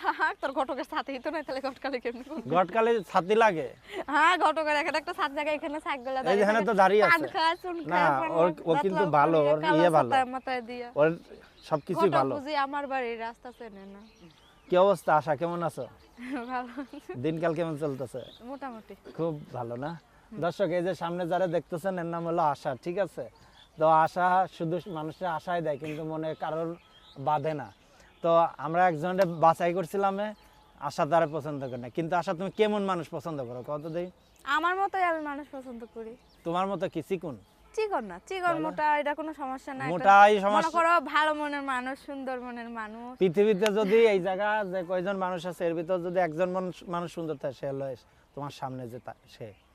থাক তোর ঘটকের সাথেই তো নাই তাহলে ঘটকালে কেমনি করবি? ঘটকালে ছাতি লাগে। হ্যাঁ ঘটকের এখানে একটা সাত জায়গায় এখানে সাইকেল এই যে এখানে তো দাঁড়িয়ে আছে। না, ওর- ও কিন্তু ভালো, ওর ইয়ে ভালো। মাথায় দিয়া। ওর সবকিছুই ঘটক ভালো। বুঝি আমার বাড়ির রাস্তা চেনে না। কি অবস্থা আশা কেমন আছো? ভালো। দিনকাল কেমন চলতেছে? মোটামুটি। খুব ভালো না? দর্শক এই যে সামনে যারা দেখতেছেন এর নাম হলো আশা ঠিক আছে? তো আশা শুধু মানুষের আশাই দেয় কিন্তু মনে কারোর বাঁধে না। তো আমরা একজনের বাছাই করছিলাম আশা তারা পছন্দ করে না। কিন্তু আশা তুমি কেমন মানুষ পছন্দ করো? কত দেই। আমার মতোই আমি মানুষ পছন্দ করি। তোমার মতো কি? চিকুন? চিকন না চিকন মোটা এটা কোনো সমস্যা একটা- মোটাই মনে সমস্যা করো ভালো মনের মানুষ সুন্দর মনের মানুষ। পৃথিবীতে যদি এই জায়গা যে কয়জন মানুষ আছে এর ভিতর যদি একজন মানুষ মানুষ সুন্দর থাকে সে হলো তোমার সামনে যে সে।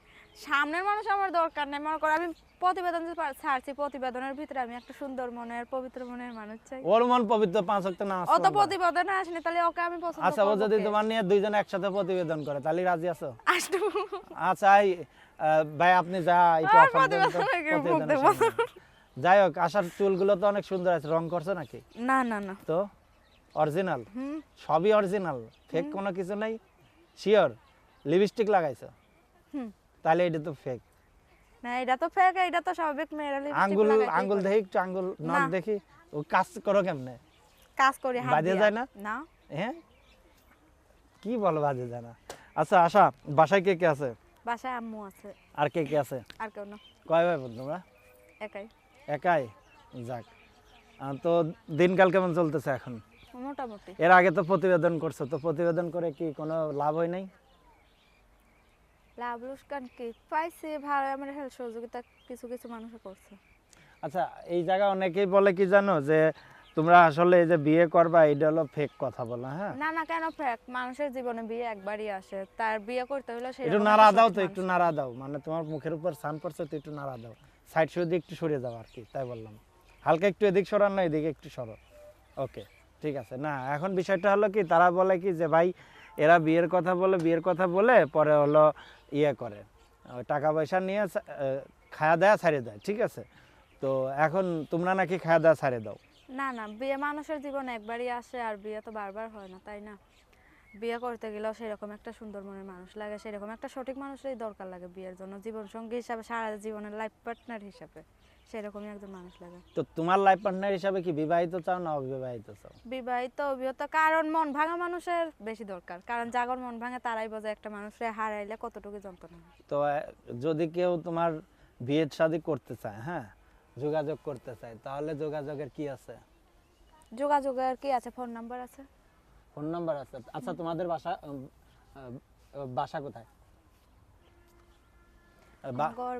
সামনের মানুষ আমার দরকার নেই। মনে করো আমি প্রতিবেদন ছাড়ছি প্রতিবেদনের ভিতরে আমি একটা সুন্দর মনের পবিত্র মনের মানুষ চাই। ওর মন পবিত্র পাঁচ ওয়াক্ত নামাজ ও তো পড়বা। প্রতিবেদনে আসেনি তাহলে ওকে আমি পছন্দ আচ্ছা ও যদি তোমার নিয়ে দুইজন একসাথে প্রতিবেদন করে তাহলে রাজি আছো? আসতো আচ্ছা ভাই আপনি যা প্রতিবেদনের যাই হোক আসার চুলগুলো তো অনেক সুন্দর আছে রং করছ নাকি? না না না। তো অরিজিনাল? সবই অরিজিনাল ফেক কোনো কিছু নাই? শিওর লিপস্টিক লাগাইছো? হুম। তাহলে এটা তো ফেক না এটা তো ফেক এটা তো স্বাভাবিক মেয়েরা আঙ্গুল আঙ্গুল দেখি একটু আঙ্গুল নখ দেখি ও কাজ করো কেমনে? কাজ করি হাত বাজে যায় না? না। হ্যাঁ? কি বলো বাজে জানা আচ্ছা আশা বাসায় কে কে আছে? বাসায় আম্মু আছে। আর কে কে আছে? আর কেউ না। কয় ভাই বোন তোমরা? একাই। একাই? যাক। তো দিনকাল কেমন চলতেছে এখন? মোটামুটি। এর আগে তো প্রতিবেদন করছ তো প্রতিবেদন করে কি কোনো লাভ হয় নাই? লাভ লোকসান কি পাইছে? ভালো আমার সহযোগিতা কিছু কিছু মানুষে করছে। আচ্ছা এই জায়গা অনেকেই বলে কি জানো যে তোমরা আসলে এই যে বিয়ে করবা এটা হলো ফেক কথা বলো হ্যাঁ? না না কেন ফেক মানুষের জীবনে বিয়ে একবারই আসে। তার বিয়ে করতে হলে একটু নাড়া দাও তো একটু নাড়া দাও। মানে তোমার মুখের উপর সান পড়ছে তো একটু নাড়া দাও। সাইড শুধু একটু সরিয়ে দাও আর কি তাই বললাম। হালকা একটু এদিক সরান না এদিকে একটু সরো। ওকে ঠিক আছে। না এখন বিষয়টা হলো কি তারা বলে কি যে ভাই এরা বিয়ের কথা বলে বিয়ের কথা বলে পরে হলো ইয়ে করে। টাকা পয়সা নিয়ে খায়া দেয়া ছাড়িয়ে দেয়, ঠিক আছে? তো এখন তোমরা নাকি খায়া দেয়া ছাড়ে দাও। না না, বিয়ে মানুষের জীবন একবারই আসে আর বিয়ে তো বারবার হয় না, তাই না? বিয়ে করতে গেলেও সেরকম একটা সুন্দর মনের মানুষ লাগে, সেরকম একটা সঠিক মানুষেরই দরকার লাগে বিয়ের জন্য জীবন সঙ্গী হিসাবে, সারা জীবনের লাইফ পার্টনার হিসাবে। সেরকমই একজন মানুষ লাগে। তো তোমার লাইফ পার্টনার হিসাবে কি বিবাহিত চাও না অবিবাহিত চাও? বিবাহিত অবিবাহিত কারণ মন ভাঙা মানুষের বেশি দরকার। কারণ জাগর মন ভাঙে তারাই বোঝে একটা মানুষের হারাইলে কতটুকু যন্ত্রণা। তো যদি কেউ তোমার বিয়ের শাদী করতে চায় হ্যাঁ? যোগাযোগ করতে চায় তাহলে যোগাযোগের কি আছে? যোগাযোগের কি আছে? ফোন নাম্বার আছে? ফোন নাম্বার আছে। আচ্ছা তোমাদের বাসা বাসা কোথায়? আহ,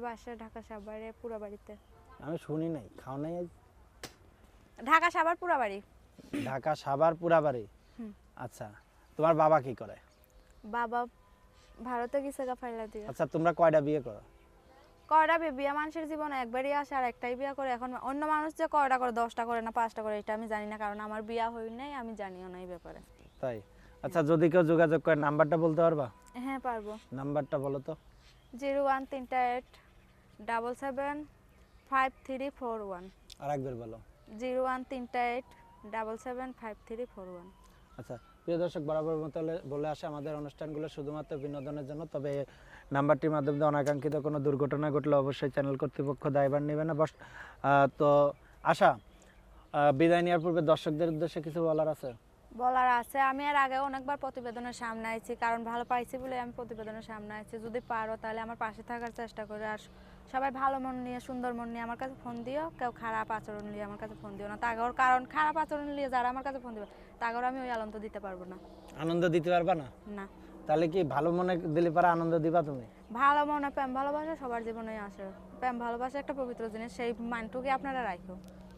বাসা ঢাকা সাভারে পুরা বাড়িতে আমি শুনি নাই খাও নাই আজ? ঢাকা সাভার পুরা বাড়ি? ঢাকা সাভার পুরাবাড়ি। আচ্ছা তোমার বাবা কি করে? বাবা ভারতে গেছে গা ফাইলা দিয়ে। আচ্ছা তোমরা কয়টা বিয়ে করো? কয়টা বিয়ে? বিয়ে মানুষের জীবনে একবারই আসে আর একটাই বিয়ে করে। এখন অন্য মানুষ যে কয়টা করে দশটা করে না পাঁচটা করে এটা আমি জানি না কারণ আমার বিয়া হই নাই আমি জানিও না এই ব্যাপারে। তাই? আচ্ছা যদি কেউ যোগাযোগ করে নাম্বারটা বলতে পারবা? হ্যাঁ পারব। নাম্বারটা বলো তো। জিরো ওয়ান তিনটা eight double seven five three four one আর একবার বলো। জিরো ওয়ান তিনটা eight double seven five three four one আচ্ছা প্রিয় দর্শক বরাবর মতো বলে আসে আমাদের অনুষ্ঠানগুলো শুধুমাত্র বিনোদনের জন্য তবে নাম্বারটির মাধ্যমে অনাকাঙ্ক্ষিত কোনো দুর্ঘটনা ঘটলে অবশ্যই চ্যানেল কর্তৃপক্ষ দায়ভার নেবে না বস তো আশা বিদায় নেওয়ার পূর্বে দর্শকদের উদ্দেশ্যে কিছু বলার আছে? বলার আছে। আমি আর আগে অনেকবার প্রতিবেদনের সামনে আইছি কারণ ভালো পাইছি বলে আমি প্রতিবেদনের সামনে আইছি। যদি পারো তাহলে আমার পাশে থাকার চেষ্টা করে। আর সবাই ভালো মন নিয়ে সুন্দর মন নিয়ে আমার কাছে ফোন দিও। কেউ খারাপ আচরণ নিয়ে আমার কাছে ফোন দিও না। তাগর কারণ খারাপ আচরণ নিয়ে যারা আমার কাছে ফোন দিবে তাগর আমি ওই আনন্দ দিতে পারব না। আনন্দ দিতে পারবা না? না। তাহলে কি ভালো মনে দিলে পারে আনন্দ দিবা তুমি? ভালো মনে প্রেম ভালোবাসা সবার জীবনে আসে। প্রেম ভালোবাসা একটা পবিত্র জিনিস সেই মানটুকুই আপনারা রাখো।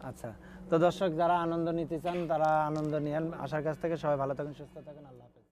আচ্ছা। তো দর্শক, যারা আনন্দ নিতে চান, তারা আনন্দ নিয়েন। আসার কাছ থেকে সবাই ভালো থাকেন, সুস্থ থাকেন। আল্লাহ হাফেজ।